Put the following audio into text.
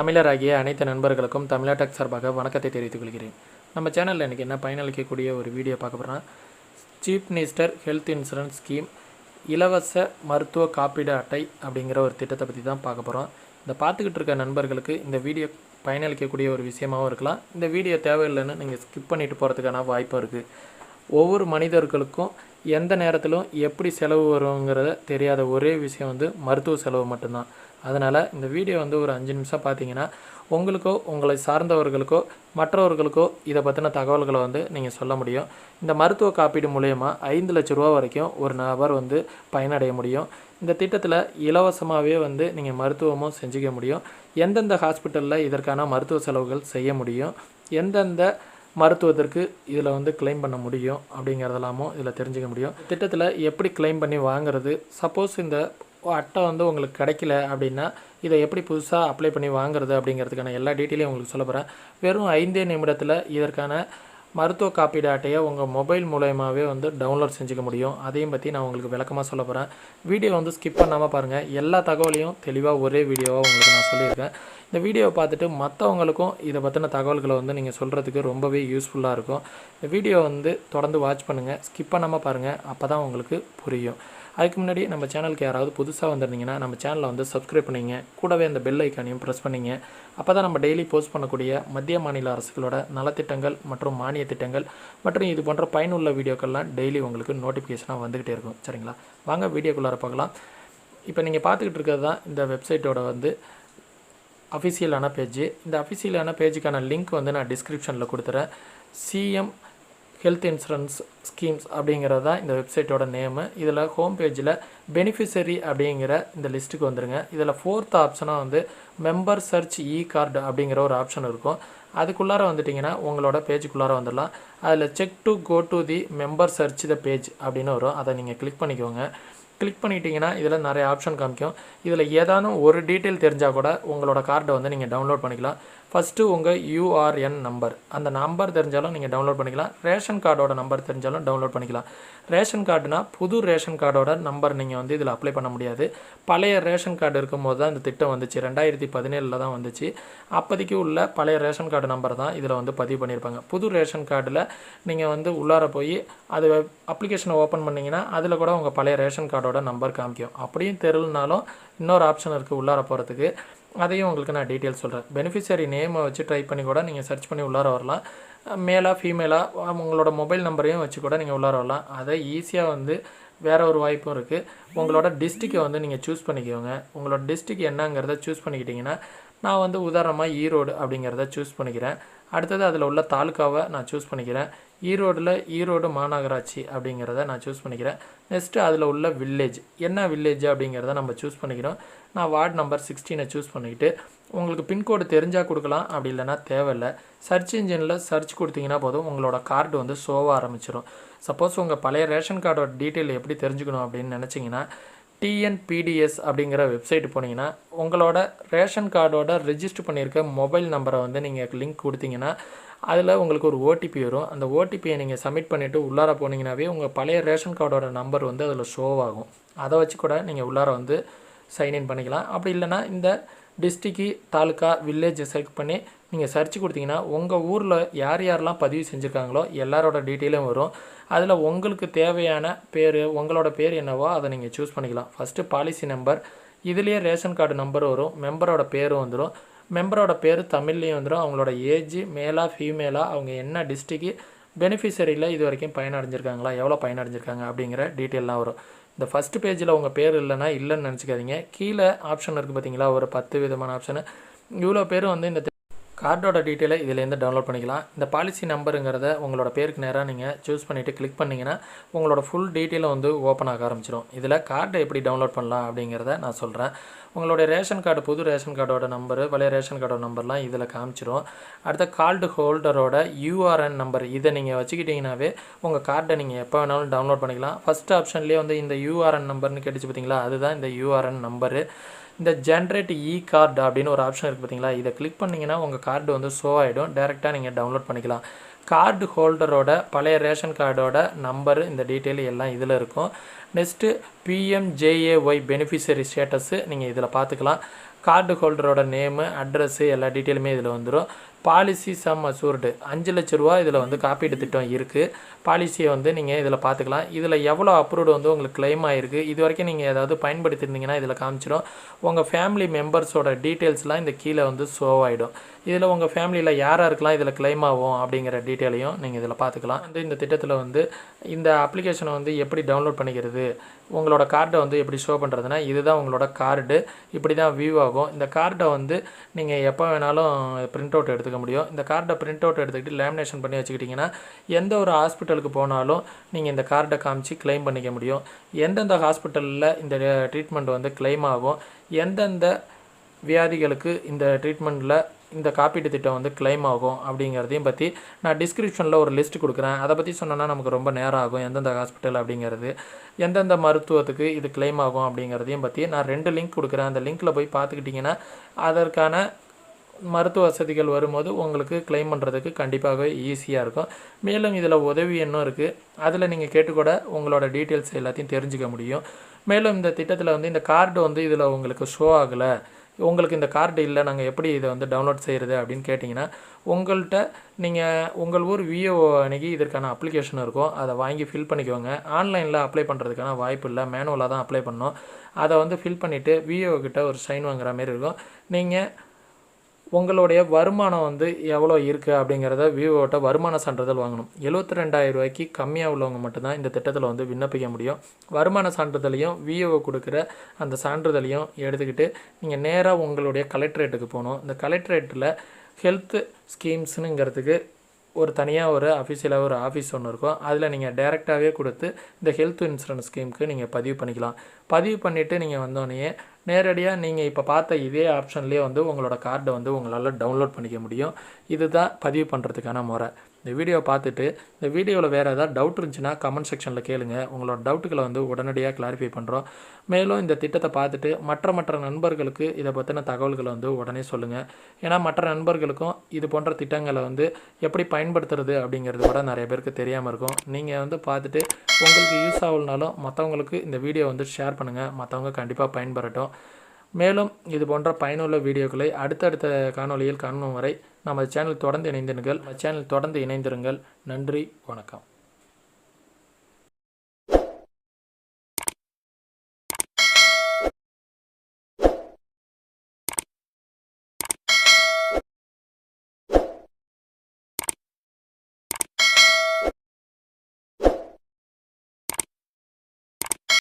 தமிழராகிய அனைத்து நண்பர்களுக்கும் தமிழாடெக் சார்பாக வணக்கத்தை தெரிவித்துக் கொள்கிறேன். நம்ம சேனலில் இன்றைக்கி என்ன பயனளிக்கக்கூடிய ஒரு வீடியோ பார்க்க போகிறோம்னா chief minister health insurance scheme இலவச மருத்துவ காப்பீடு அட்டை அப்படிங்கிற ஒரு திட்டத்தை பற்றி தான் பார்க்க போகிறோம் இந்த பார்த்துக்கிட்டு இருக்க நண்பர்களுக்கு இந்த வீடியோ பயனளிக்கக்கூடிய ஒரு விஷயமாகவும் இருக்கலாம். இந்த வீடியோ தேவையில்லைன்னு நீங்கள் ஸ்கிப் பண்ணிட்டு போகிறதுக்கான வாய்ப்பும் இருக்குது ஒவ்வொரு மனிதர்களுக்கும் எந்த நேரத்திலும் எப்படி செலவு வருங்கிறத தெரியாத ஒரே விஷயம் வந்து மருத்துவ செலவு மட்டும்தான். அதனால் இந்த வீடியோ வந்து ஒரு அஞ்சு நிமிஷம் பார்த்தீங்கன்னா உங்களுக்கோ உங்களை சார்ந்தவர்களுக்கோ மற்றவர்களுக்கோ இதை பற்றின தகவல்களை வந்து நீங்கள் சொல்ல முடியும். இந்த மருத்துவ காப்பீடு மூலயமா ஐந்து லட்ச ரூபா வரைக்கும் ஒரு நபர் வந்து பயனடைய முடியும். இந்த திட்டத்தில் இலவசமாகவே வந்து நீங்கள் மருத்துவமும் செஞ்சுக்க முடியும். எந்தெந்த ஹாஸ்பிட்டலில் இதற்கான மருத்துவ செலவுகள் செய்ய முடியும்? எந்தெந்த மருத்துவத்திற்கு இதில் வந்து கிளைம் பண்ண முடியும்? அப்படிங்கிறதெல்லாமும் இதில் தெரிஞ்சுக்க முடியும். திட்டத்தில் எப்படி கிளைம் பண்ணி வாங்குறது? சப்போஸ் இந்த அட்டை வந்து உங்களுக்கு கிடைக்கல அப்படின்னா இதை எப்படி புதுசாக அப்ளை பண்ணி வாங்குறது அப்படிங்கிறதுக்கான எல்லா டீட்டெயிலையும் உங்களுக்கு சொல்ல போகிறேன் வெறும் ஐந்தே நிமிடத்தில் இதற்கான மருத்துவ காப்பீடு அட்டையை உங்கள் மொபைல் மூலயமாவே வந்து டவுன்லோட் செஞ்சுக்க முடியும். அதையும் பற்றி நான் உங்களுக்கு விளக்கமாக சொல்ல போகிறேன் வீடியோ வந்து ஸ்கிப் பண்ணாமல் பாருங்கள் எல்லா தகவலையும் தெளிவாக ஒரே வீடியோவாக உங்களுக்கு நான் சொல்லியிருக்கேன். இந்த வீடியோவை பார்த்துட்டு மற்றவங்களுக்கும் இதை பற்றின தகவல்களை வந்து நீங்கள் சொல்கிறதுக்கு ரொம்பவே யூஸ்ஃபுல்லாக இருக்கும். இந்த வீடியோ வந்து தொடர்ந்து வாட்ச் பண்ணுங்கள் ஸ்கிப் பண்ணாமல் பாருங்கள் அப்போ தான் உங்களுக்கு புரியும். அதுக்கு முன்னாடி நம்ம சேனலுக்கு யாராவது புதுசாக வந்திருந்தீங்கன்னா நம்ம சேனலை வந்து சப்ஸ்கிரைப் பண்ணிங்க. கூடவே அந்த பெல் ஐக்கானையும் ப்ரெஸ் பண்ணிங்க. அப்போ தான் நம்ம டெய்லி போஸ்ட் பண்ணக்கூடிய மத்திய மாநில அரசுகளோட நலத்திட்டங்கள் மற்றும் மானிய திட்டங்கள் மற்றும் இது போன்ற பயனுள்ள வீடியோக்கள்லாம் டெய்லி உங்களுக்கு நோட்டிஃபிகேஷனாக வந்துக்கிட்டே இருக்கும். சரிங்களா? வாங்க வீடியோக்குள்ளார பார்க்கலாம். இப்போ நீங்கள் பார்த்துக்கிட்டு இருக்கிறது தான் இந்த வெப்சைட்டோட வந்து அஃபிஷியலான பேஜ் இந்த அஃபிஷியலான பேஜுக்கான லிங்க் வந்து நான் டிஸ்கிரிப்ஷனில் கொடுத்துறேன். சிஎம் ஹெல்த் இன்சூரன்ஸ் ஸ்கீம்ஸ் அப்படிங்கிறது தான் இந்த வெப்சைட்டோட நேமு. இதில் ஹோம் பேஜில் பெனிஃபிஷரி அப்படிங்கிற இந்த லிஸ்ட்டுக்கு வந்துருங்க. இதில் ஃபோர்த் ஆப்ஷனாக வந்து மெம்பர் சர்ச் இ கார்டு அப்படிங்கிற ஒரு ஆப்ஷன் இருக்கும். அதுக்குள்ளார வந்துட்டிங்கன்னா உங்களோட பேஜுக்குள்ளார வந்துடலாம். அதில் check to go to the member search the page அப்படின்னு வரும். அதை நீங்கள் கிளிக் பண்ணிக்கோங்க. கிளிக் பண்ணிட்டீங்கன்னா இதில் நிறைய ஆப்ஷன் காமிக்கும். இதில் ஏதானும் ஒரு டீட்டெயில் தெரிஞ்சால் கூட உங்களோட கார்டை வந்து நீங்கள் டவுன்லோட் பண்ணிக்கலாம். ஃபஸ்ட்டு உங்கள் யூஆர்என் நம்பர் அந்த நம்பர் தெரிஞ்சாலும் நீங்கள் டவுன்லோட் பண்ணிக்கலாம். ரேஷன் கார்டோட நம்பர் தெரிஞ்சாலும் டவுன்லோட் பண்ணிக்கலாம். ரேஷன் கார்டுனா புது ரேஷன் கார்டோட நம்பர் நீங்கள் வந்து இதில் அப்ளை பண்ண முடியாது. பழைய ரேஷன் கார்டு இருக்கும்போது தான் இந்த திட்டம் வந்துச்சு. ரெண்டாயிரத்தி பதினேழில் தான் வந்துச்சு. அப்போதைக்கு உள்ள பழைய ரேஷன் கார்டு நம்பர் தான் இதில் வந்து பதிவு பண்ணியிருப்பாங்க. புது ரேஷன் கார்டில் நீங்கள் வந்து உள்ளார போய் அது அப்ளிகேஷனை ஓப்பன் பண்ணிங்கன்னா அதில் கூட உங்கள் பழைய ரேஷன் கார்டோட நம்பர் காமிக்கும். அப்படியும் தெரியலனாலும் இன்னொரு ஆப்ஷன் இருக்குது உள்ளார போகிறதுக்கு அதையும் உங்களுக்கு நான் டீட்டெயில் சொல்கிறேன் பெனிஃபிஷியரி நேமை வச்சு ட்ரை பண்ணி கூட நீங்கள் சர்ச் பண்ணி உள்ளார வரலாம். மேலாக ஃபீமேலாக உங்களோட மொபைல் நம்பரையும் வச்சு கூட நீங்கள் உள்ளார வரலாம். அதை ஈஸியாக வந்து வேறு ஒரு வாய்ப்பும் இருக்குது உங்களோட டிஸ்ட்ரிக்கை வந்து நீங்கள் சூஸ் பண்ணிக்கோங்க. உங்களோட டிஸ்ட்ரிக் என்னங்கிறத சூஸ் பண்ணிக்கிட்டிங்கன்னா நான் வந்து உதாரணமாக ஈரோடு அப்படிங்கிறத சூஸ் பண்ணிக்கிறேன். அடுத்தது அதில் உள்ள தாலுக்காவை நான் சூஸ் பண்ணிக்கிறேன். ஈரோடில் ஈரோடு மாநகராட்சி அப்படிங்கிறத நான் சூஸ் பண்ணிக்கிறேன். நெக்ஸ்ட்டு அதில் உள்ள வில்லேஜ் என்ன வில்லேஜ் அப்படிங்கிறத நம்ம சூஸ் பண்ணிக்கிறோம். நான் வார்டு நம்பர் சிக்ஸ்டீனை சூஸ் பண்ணிக்கிட்டு உங்களுக்கு பின்கோடு தெரிஞ்சால் கொடுக்கலாம். அப்படி இல்லைனா தேவையில்லை. சர்ச் இன்ஜினில் சர்ச் கொடுத்தீங்கன்னா போதும். உங்களோட கார்டு வந்து ஷோவாக ஆரம்பிச்சிடும் சப்போஸ் உங்கள் பழைய ரேஷன் கார்டோட டீட்டெயில் எப்படி தெரிஞ்சுக்கணும் அப்படின்னு நினச்சிங்கன்னா டிஎன்பிடிஎஸ் அப்படிங்கிற வெப்சைட் போனீங்கன்னா உங்களோட ரேஷன் கார்டோட ரெஜிஸ்டர் பண்ணியிருக்க மொபைல் நம்பரை வந்து நீங்கள் லிங்க் கொடுத்தீங்கன்னா அதில் உங்களுக்கு ஒரு ஓடிபி வரும். அந்த ஓடிபியை நீங்கள் சப்மிட் பண்ணிவிட்டு உள்ளார போனீங்கன்னாவே உங்கள் பழைய ரேஷன் கார்டோட நம்பர் வந்து அதில் ஷோவாகும் அதை வச்சு கூட நீங்கள் உள்ளார வந்து சைன்இன் பண்ணிக்கலாம். அப்படி இல்லைனா இந்த டிஸ்ட்ரிக்கு தாலுக்கா வில்லேஜை செலக்ட் பண்ணி நீங்கள் சர்ச் கொடுத்தீங்கன்னா உங்கள் ஊரில் யார் யாரெல்லாம் பதிவு செஞ்சுருக்காங்களோ எல்லாரோட டீட்டெயிலும் வரும். அதில் உங்களுக்கு தேவையான பேர் உங்களோட பேர் என்னவோ அதை நீங்கள் சூஸ் பண்ணிக்கலாம். ஃபஸ்ட்டு பாலிசி நம்பர் இதுலேயே ரேஷன் கார்டு நம்பர் வரும் மெம்பரோட பேரும் வந்துடும் மெம்பரோட பேர் தமிழ்லேயும் வந்துடும் அவங்களோட ஏஜ் மேலா ஃபீமேலா அவங்க என்ன டிஸ்ட்ரிக்கு பெனிஃபிஷரியில் இது வரைக்கும் பயனடைஞ்சிருக்காங்களா எவ்வளோ பயனடைஞ்சிருக்காங்க அப்படிங்கிற டீட்டெயிலாம் வரும். இந்த ஃபஸ்ட்டு பேஜில் உங்கள் பேர் இல்லைன்னா இல்லைன்னு நினச்சிக்காதீங்க. கீழே ஆப்ஷன் இருக்குது பார்த்தீங்களா ஒரு பத்து விதமான ஆப்ஷனு இவ்வளோ பேர் வந்து இந்த கார்டோட டீட்டெயிலை இதிலேருந்து டவுன்லோட் பண்ணிக்கலாம். இந்த பாலிசி நம்பருங்கிறத உங்களோட பேருக்கு நேராக நீங்கள் சூஸ் பண்ணிவிட்டு கிளிக் பண்ணிங்கன்னா உங்களோட ஃபுல் டீட்டெயிலும் வந்து ஓப்பன் ஆக ஆரம்பிச்சிடும். இதில் கார்டை எப்படி டவுன்லோட் பண்ணலாம் அப்படிங்கிறத நான் சொல்கிறேன் உங்களுடைய ரேஷன் கார்டு புது ரேஷன் கார்டோட நம்பரு பழைய ரேஷன் கார்டோட நம்பர்லாம் இதில் காமிச்சிரும். அடுத்த கார்டு ஹோல்டரோட யூஆர்என் நம்பர் இதை நீங்கள் வச்சுக்கிட்டிங்கனாவே உங்கள் கார்டை நீங்கள் எப்போ வேணாலும் டவுன்லோட் பண்ணிக்கலாம். ஃபஸ்ட் ஆப்ஷன்லேயே வந்து இந்த யூஆர்என் நம்பர்னு கேட்டுச்சு பார்த்தீங்களா அதுதான் இந்த யூஆர்என் நம்பரு இந்த ஜென்ரேட் இ கார்டு அப்படின்னு ஒரு ஆப்ஷன் இருக்குது பார்த்தீங்களா? இதை கிளிக் பண்ணிங்கன்னா உங்கள் கார்டு வந்து ஷோ ஆகிடும் டேரெக்டாக நீங்கள் டவுன்லோட் பண்ணிக்கலாம். கார்டு ஹோல்டரோட பழைய ரேஷன் கார்டோட நம்பரு இந்த டீட்டெயில் எல்லாம் இதில் இருக்கும். நெக்ஸ்ட்டு பிஎம்ஜேஏஒய் பெனிஃபிஷரி ஸ்டேட்டஸு நீங்கள் இதில் பார்த்துக்கலாம். கார்டு ஹோல்டரோட நேமு அட்ரஸ்ஸு எல்லா டீட்டெயிலுமே இதில் வந்துடும் பாலிசி சம் அசூர்டு அஞ்சு லட்ச ரூபா இதில் வந்து காப்பீடு திட்டம் இருக்குது பாலிசியை வந்து நீங்கள் இதில் பார்த்துக்கலாம் இதில் எவ்வளோ அப்ரூவ்டு வந்து உங்களுக்கு கிளைம் ஆகிருக்கு இது வரைக்கும் நீங்கள் ஏதாவது பயன்படுத்தியிருந்தீங்கன்னா இதில் காமிச்சிடும். உங்கள் ஃபேமிலி மெம்பர்ஸோட டீட்டெயில்ஸ்லாம் இந்த கீழே வந்து ஷோ ஆகிடும் இதில் உங்கள் ஃபேமிலியில் யார் யாருக்கெல்லாம் இதில் கிளைம் ஆகும் அப்படிங்கிற டீட்டெயிலையும் நீங்கள் இதில் பார்த்துக்கலாம் வந்து இந்த திட்டத்தில் வந்து இந்த அப்ளிகேஷனை வந்து எப்படி டவுன்லோட் பண்ணிக்கிறது? உங்களோட கார்டை வந்து எப்படி ஷோ பண்ணுறதுனா இதுதான் உங்களோட கார்டு இப்படி தான் வியூ ஆகும். இந்த கார்டை வந்து நீங்கள் எப்போ வேணாலும் பிரிண்ட் அவுட் எடுத்துக்க முடியும். இந்த கார்டை பிரிண்ட் அவுட் எடுத்துக்கிட்டு லேமினேஷன் பண்ணி வச்சுக்கிட்டிங்கன்னா எந்த ஒரு ஹாஸ்பிட்டலுக்கு போனாலும் நீங்கள் இந்த கார்டை காமிச்சு கிளைம் பண்ணிக்க முடியும். எந்தெந்த ஹாஸ்பிட்டலில் இந்த ட்ரீட்மெண்ட் வந்து க்ளைம் ஆகும் எந்தெந்த வியாதிகளுக்கு இந்த ட்ரீட்மெண்ட்டில் இந்த காப்பீட்டு திட்டம் வந்து கிளைம் ஆகும் அப்படிங்கிறதையும் பற்றி நான் டிஸ்கிரிப்ஷனில் ஒரு லிஸ்ட் கொடுக்குறேன். அதை பற்றி சொன்னோன்னா நமக்கு ரொம்ப நேரம் ஆகும் எந்தெந்த ஹாஸ்பிட்டல் அப்படிங்கிறது. எந்தெந்த மருத்துவத்துக்கு இது கிளைம் ஆகும் அப்படிங்கிறதையும் பற்றி நான் ரெண்டு லிங்க் கொடுக்குறேன். அந்த லிங்க்கில் போய் பார்த்துக்கிட்டிங்கன்னா அதற்கான மருத்துவ வசதிகள் வரும்போது உங்களுக்கு க்ளைம் பண்ணுறதுக்கு கண்டிப்பாக ஈஸியாக இருக்கும். மேலும் இதில் உதவி எண்ணும் இருக்குது அதில் நீங்கள் கேட்டுக்கூட உங்களோட டீட்டெயில்ஸ் எல்லாத்தையும் தெரிஞ்சுக்க முடியும். மேலும் இந்த திட்டத்தில் வந்து இந்த கார்டு வந்து இதில் உங்களுக்கு ஷோ ஆகலை. உங்களுக்கு இந்த கார்டு இல்லை நாங்கள் எப்படி இதை வந்து டவுன்லோட் செய்கிறது அப்படின்னு கேட்டிங்கன்னா உங்கள்கிட்ட நீங்கள் உங்கள் ஊர் விஓ அன்னைக்கு இதற்கான அப்ளிகேஷன் இருக்கும். அதை வாங்கி ஃபில் பண்ணிக்கோங்க. ஆன்லைனில் அப்ளை பண்ணுறதுக்கான வாய்ப்பு இல்லை. மேனுவலாக தான் அப்ளை பண்ணோம். அதை வந்து ஃபில் பண்ணிவிட்டு விஓ கிட்ட ஒரு சைன் வாங்குற மாதிரி இருக்கும். நீங்கள் உங்களுடைய வருமானம் வந்து எவ்வளோ இருக்குது அப்படிங்கிறத விவோட்ட வருமான சான்றிதழ் வாங்கணும். எழுபத்தி ரெண்டாயிரம் ரூபாய்க்கு கம்மியாக உள்ளவங்க மட்டும்தான் இந்த திட்டத்தில் வந்து விண்ணப்பிக்க முடியும். வருமான சான்றிதழையும் விஓ கொடுக்குற அந்த சான்றிதழையும் எடுத்துக்கிட்டு நீங்கள் நேராக உங்களுடைய கலெக்டரேட்டுக்கு போகணும். இந்த கலெக்டரேட்டில் ஹெல்த் ஸ்கீம்ஸுங்கிறதுக்கு ஒரு தனியாக ஒரு அஃபிஷியலாக ஒரு ஆஃபீஸ் ஒன்று இருக்கும். அதில் நீங்கள் டைரெக்டாகவே கொடுத்து இந்த ஹெல்த் இன்சூரன்ஸ் ஸ்கீமுக்கு நீங்கள் பதிவு பண்ணிக்கலாம். பதிவு பண்ணிவிட்டு நீங்கள் வந்தோடனே நேரடியாக நீங்கள் இப்போ பார்த்த இதே ஆப்ஷன்லேயே வந்து உங்களோட கார்டை வந்து உங்களால் டவுன்லோட் பண்ணிக்க முடியும். இதுதான் பதிவு பண்ணுறதுக்கான முறை. இந்த வீடியோவை பார்த்துட்டு இந்த வீடியோவில் வேறு ஏதாவது டவுட் இருந்துச்சுன்னா கமெண்ட் செக்ஷனில் கேளுங்க. உங்களோட டவுட்டுகளை வந்து உடனடியாக கிளாரிஃபை பண்ணுறோம் மேலும் இந்த திட்டத்தை பார்த்துட்டு மற்ற மற்ற நண்பர்களுக்கு இதை பற்றின தகவல்களை வந்து உடனே சொல்லுங்கள் ஏன்னா மற்ற நண்பர்களுக்கும் இது போன்ற திட்டங்களை வந்து எப்படி பயன்படுத்துறது அப்படிங்கிறது கூட நிறைய பேருக்கு தெரியாமல் இருக்கும். நீங்கள் வந்து பார்த்துட்டு உங்களுக்கு யூஸ் ஆகலனாலும் மற்றவங்களுக்கு இந்த வீடியோ வந்து ஷேர் பண்ணுங்கள் மற்றவங்க கண்டிப்பாக பயன்பெறட்டும். மேலும் இது போன்ற பயனுள்ள வீடியோக்களை அடுத்தடுத்த காணொளியில் காணும் வரை நமது சேனல் தொடர்ந்து இணைந்திருங்கள். சேனல் தொடர்ந்து இணைந்திருங்கள். நன்றி வணக்கம்.